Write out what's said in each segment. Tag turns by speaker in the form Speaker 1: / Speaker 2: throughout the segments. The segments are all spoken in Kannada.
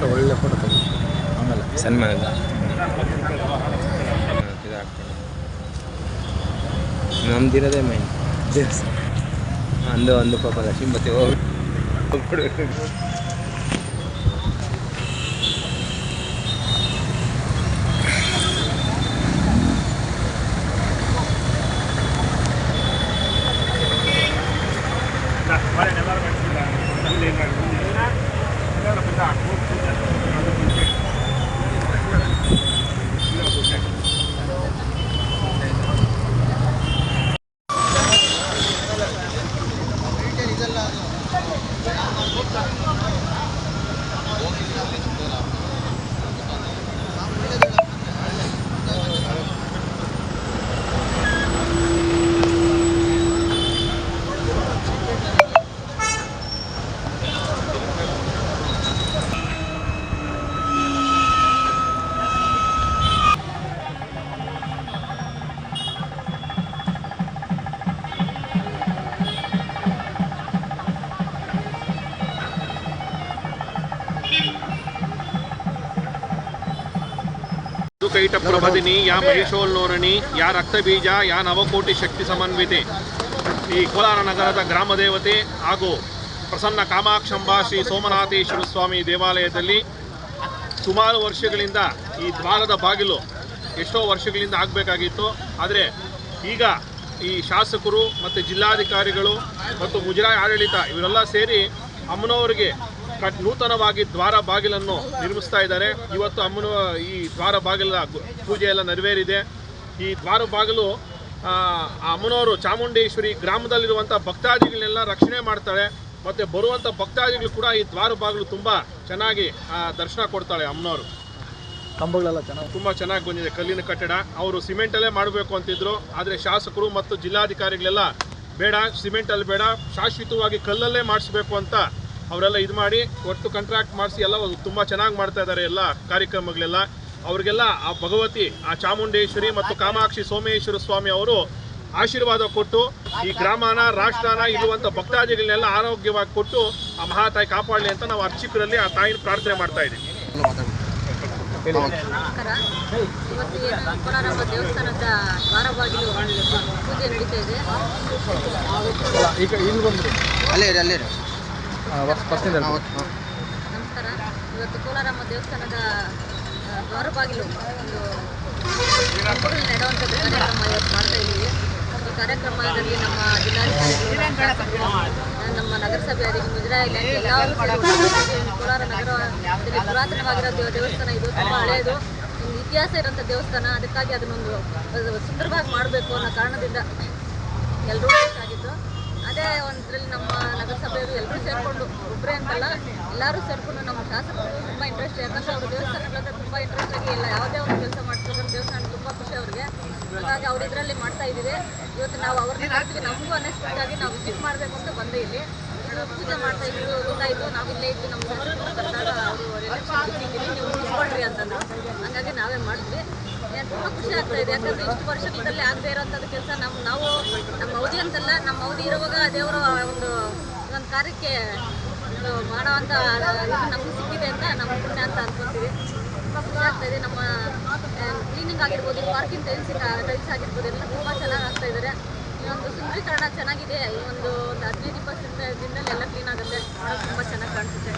Speaker 1: ಫೋಟೋ ಒಳ್ಳೆ ಫೋಟೋ ತೆಗಿ ಆಮೇಲೆ
Speaker 2: ಸನ್ಮಾನ ನಮ್ದಿರೋದೇ ಮೈನ್ ಅಂದು ಒಂದು ಪಾಪ ಲಕ್ಷ್ಮೀಪತಿ ಹೋಗಿ.
Speaker 3: แล้วเราไปด่าพวก ಕೈಟ ಪ್ರಭದಿನಿ ಯಾ ಮಹಿಷೋಲ್ಲೋರಣಿ ಯಾ ರಕ್ತಬೀಜ ಯಾ ನವಕೋಟಿ ಶಕ್ತಿ ಸಮನ್ವಿತೆ. ಈ ಕೋಲಾರ ನಗರದ ಗ್ರಾಮ ದೇವತೆ ಹಾಗೂ ಪ್ರಸನ್ನ ಕಾಮಾಕ್ಷಂಬ ಶ್ರೀ ಸೋಮನಾಥೇಶ್ವರ ಸ್ವಾಮಿ ದೇವಾಲಯದಲ್ಲಿ ಸುಮಾರು ವರ್ಷಗಳಿಂದ ಈ ದ್ವಾರದ ಬಾಗಿಲು ಎಷ್ಟೋ ವರ್ಷಗಳಿಂದ ಆಗಬೇಕಾಗಿತ್ತು. ಆದರೆ ಈಗ ಈ ಶಾಸಕರು ಮತ್ತು ಜಿಲ್ಲಾಧಿಕಾರಿಗಳು ಮತ್ತು ಮುಜರಾಯಿ ಆಡಳಿತ ಇವರೆಲ್ಲ ಸೇರಿ ಅಮ್ಮನವರಿಗೆ ನೂತನವಾಗಿ ದ್ವಾರ ಬಾಗಿಲನ್ನು ನಿರ್ಮಿಸ್ತಾ ಇದ್ದಾರೆ. ಇವತ್ತು ಅಮ್ಮನ ಈ ದ್ವಾರ ಬಾಗಿಲ ಪೂಜೆ ಎಲ್ಲ ನೆರವೇರಿದೆ. ಈ ದ್ವಾರ ಬಾಗಿಲು ಅಮ್ಮನವರು ಚಾಮುಂಡೇಶ್ವರಿ ಗ್ರಾಮದಲ್ಲಿರುವಂಥ ಭಕ್ತಾದಿಗಳನ್ನೆಲ್ಲ ರಕ್ಷಣೆ ಮಾಡ್ತಾಳೆ ಮತ್ತು ಬರುವಂಥ ಭಕ್ತಾದಿಗಳು ಕೂಡ ಈ ದ್ವಾರ ಬಾಗಿಲು ತುಂಬ ಚೆನ್ನಾಗಿ ಆ, ದರ್ಶನ ಕೊಡ್ತಾಳೆ ಅಮ್ಮನವರು.
Speaker 1: ಕಂಬಗಳೆಲ್ಲ ಚೆನ್ನಾಗಿ
Speaker 3: ತುಂಬ ಚೆನ್ನಾಗಿ ಬಂದಿದೆ ಕಲ್ಲಿನ ಕಟ್ಟಡ. ಅವರು ಸಿಮೆಂಟಲ್ಲೇ ಮಾಡಬೇಕು ಅಂತಿದ್ರು. ಆದರೆ ಶಾಸಕರು ಮತ್ತು ಜಿಲ್ಲಾಧಿಕಾರಿಗಳೆಲ್ಲ ಬೇಡ ಸಿಮೆಂಟಲ್ಲಿ ಬೇಡ ಶಾಶ್ವತವಾಗಿ ಕಲ್ಲಲ್ಲೇ ಮಾಡಿಸ್ಬೇಕು ಅಂತ ಅವರೆಲ್ಲ ಇದು ಮಾಡಿ ಒಟ್ಟು ಕಾಂಟ್ರಾಕ್ಟ್ ಮಾಡಿಸಿ ಎಲ್ಲ ತುಂಬ ಚೆನ್ನಾಗಿ ಮಾಡ್ತಾ ಇದ್ದಾರೆ ಎಲ್ಲ ಕಾರ್ಯಕ್ರಮಗಳೆಲ್ಲ. ಅವರಿಗೆಲ್ಲ ಆ ಭಗವತಿ ಆ ಚಾಮುಂಡೇಶ್ವರಿ ಮತ್ತು ಕಾಮಾಕ್ಷಿ ಸೋಮೇಶ್ವರ ಸ್ವಾಮಿ ಅವರು ಆಶೀರ್ವಾದ ಕೊಟ್ಟು ಈ ಗ್ರಾಮನ ರಾಷ್ಟ್ರನ ಇರುವಂತ ಭಕ್ತಾದಿಗಳನ್ನೆಲ್ಲ ಆರೋಗ್ಯವಾಗಿ ಕೊಟ್ಟು ಆ ಮಹಾತಾಯಿ ಕಾಪಾಡಲಿ ಅಂತ ನಾವು ಅರ್ಚಕರಲ್ಲಿ ಆ ತಾಯಿನ ಪ್ರಾರ್ಥನೆ ಮಾಡ್ತಾ ಇದ್ದೀವಿ.
Speaker 4: ನಮಸ್ಕಾರ. ಇವತ್ತು ಏನು ಕೋಲಾರಮ್ಮ ದೇವಸ್ಥಾನದ ದ್ವಾರ ಬಾಗಿಲು ಪೂಜೆ ನಡೀತಾ ಇದೆ. ನಮಸ್ಕಾರ. ಇವತ್ತು ಕೋಲಾರಮ್ಮ ದೇವಸ್ಥಾನದ ಆ, ಬಾಗಿಲು ಒಂದು ಕಂಬಗಳು ನೆಡುವಂಥದ್ದು ಕಾರ್ಯಕ್ರಮ ಇವತ್ತು ಮಾಡ್ತಾ ಇದ್ದೀವಿ. ಒಂದು ಕಾರ್ಯಕ್ರಮದಲ್ಲಿ ನಮ್ಮ ಜಿಲ್ಲಾಧಿಕಾರಿಗಳು ನಮ್ಮ ನಗರಸಭೆ ಅಧಿಕಾರಿ ಮುಜರಾಯಿ ಇಲಾಖೆ ಕೋಲಾರ ನಗರದಲ್ಲಿ ಪುರಾತನವಾಗಿರೋ ದೇವಸ್ಥಾನ ಇದು ತುಂಬ ಹಳೆಯದು. ಇತಿಹಾಸ ಇರೋಂಥ ದೇವಸ್ಥಾನ ಅದಕ್ಕಾಗಿ ಅದನ್ನೊಂದು ಅದು ಸುಂದರವಾಗಿ ಮಾಡಬೇಕು ಅನ್ನೋ ಕಾರಣದಿಂದ ಎಲ್ಲರೂ ಆಗಿತ್ತು ಅದೇ ಒಂದ್ರಲ್ಲಿ ನಮ್ಮ ನಗರಸಭೆಯವರು ಎಲ್ಲರೂ ಸೇರಿಕೊಂಡು ಒಬ್ಬರೇ ಅಂತಲ್ಲ, ಎಲ್ಲರೂ ಸೇರಿಕೊಂಡು ನಮ್ಮ ಶಾಸಕರು ತುಂಬ ಇಂಟ್ರೆಸ್ಟ್ ಯಾಕಂದ್ರೆ ಅವರು ದೇವಸ್ಥಾನಗಳಂದ್ರೆ ತುಂಬ ಇಂಟ್ರೆಸ್ಟ್ ಆಗಿ ಇಲ್ಲ ಯಾವುದೇ ಒಂದು ಕೆಲಸ ಮಾಡ್ತಿದ್ರು ದೇವಸ್ಥಾನ ತುಂಬ ಖುಷಿ ಅವ್ರಿಗೆ. ಹಾಗಾಗಿ ಅವ್ರು ಇದರಲ್ಲಿ ಮಾಡ್ತಾ ಇದ್ದೀವಿ. ಇವತ್ತು ನಾವು ಅವ್ರನ್ನ ಹೇಳ್ತೀವಿ ನಮಗೂ ಆಗಿ ನಾವು ವಿಸಿಟ್ ಮಾಡಬೇಕು ಅಂತ ಬಂದೆ ಇಲ್ಲಿ. ಪೂಜೆ ಮಾಡ್ತಾ ಇದ್ರು ಗೊತ್ತಾಯಿತು ನಾವು ಇಲ್ಲೇ ಇದ್ದು ನಮ್ಮ ಶಾಸಕರು ಬರ್ತಾರೆ ಅವರು ಎಲೆಕ್ಷನ್ ನೀವು ಮುಗಿಸ್ಕೊಳ್ರಿ ಅಂತಂದ್ರು. ಹಂಗಾಗಿ ನಾವೇ ಮಾಡಿದ್ವಿ. ತುಂಬ ಖುಷಿ ಆಗ್ತಾ ಇದೆ. ಯಾಕಂದ್ರೆ ಇಷ್ಟು ವರ್ಷದಿಂದಲೇ ಆಗದೆ ಇರೋಂಥದ್ದು ಕೆಲಸ ನಮ್ಮ ನಾವು ನಮ್ಮ ಅವಧಿ ಅಂತಲ್ಲ ನಮ್ಮ ಅವಧಿ ಇರುವಾಗ ದೇವರು ಕಾರ್ಯಕ್ಕೆ ಮಾಡೋವಂಥ ನಮ್ಗೆ ಸಿಕ್ಕಿದೆ ಅಂತ ನಮ್ಮ ಪುಣ್ಯ ಅಂತ ಅನ್ಕೊಂತೀವಿ. ತುಂಬ ಖುಷಿ ಆಗ್ತಾ ಇದೆ. ನಮ್ಮ ಕ್ಲೀನಿಂಗ್ ಆಗಿರ್ಬೋದು ಪಾರ್ಕಿಂಗ್ ಟೈಲ್ಸ್ ಟೈಲ್ಸ್ ಆಗಿರ್ಬೋದು, ಎಲ್ಲ ತುಂಬ ಚೆನ್ನಾಗಿ ಆಗ್ತಾ ಇದ್ದಾರೆ ಈ ಒಂದು ಸುಂದರೀಕರಣ ಚೆನ್ನಾಗಿದೆ. ಈ ಒಂದು ಒಂದು ಹದಿನೈದು ಇಪ್ಪತ್ತು ದಿನದಲ್ಲಿ ಎಲ್ಲ ಕ್ಲೀನ್ ಆಗುತ್ತೆ. ತುಂಬ ಚೆನ್ನಾಗಿ ಕಾಣಿಸುತ್ತೆ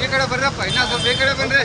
Speaker 5: ಈ ಕಡೆ ಬರ್ರಪ್ಪ ಇನ್ನೂ ಸ್ವಲ್ಪ ಈ ಕಡೆ ಬನ್ರಿ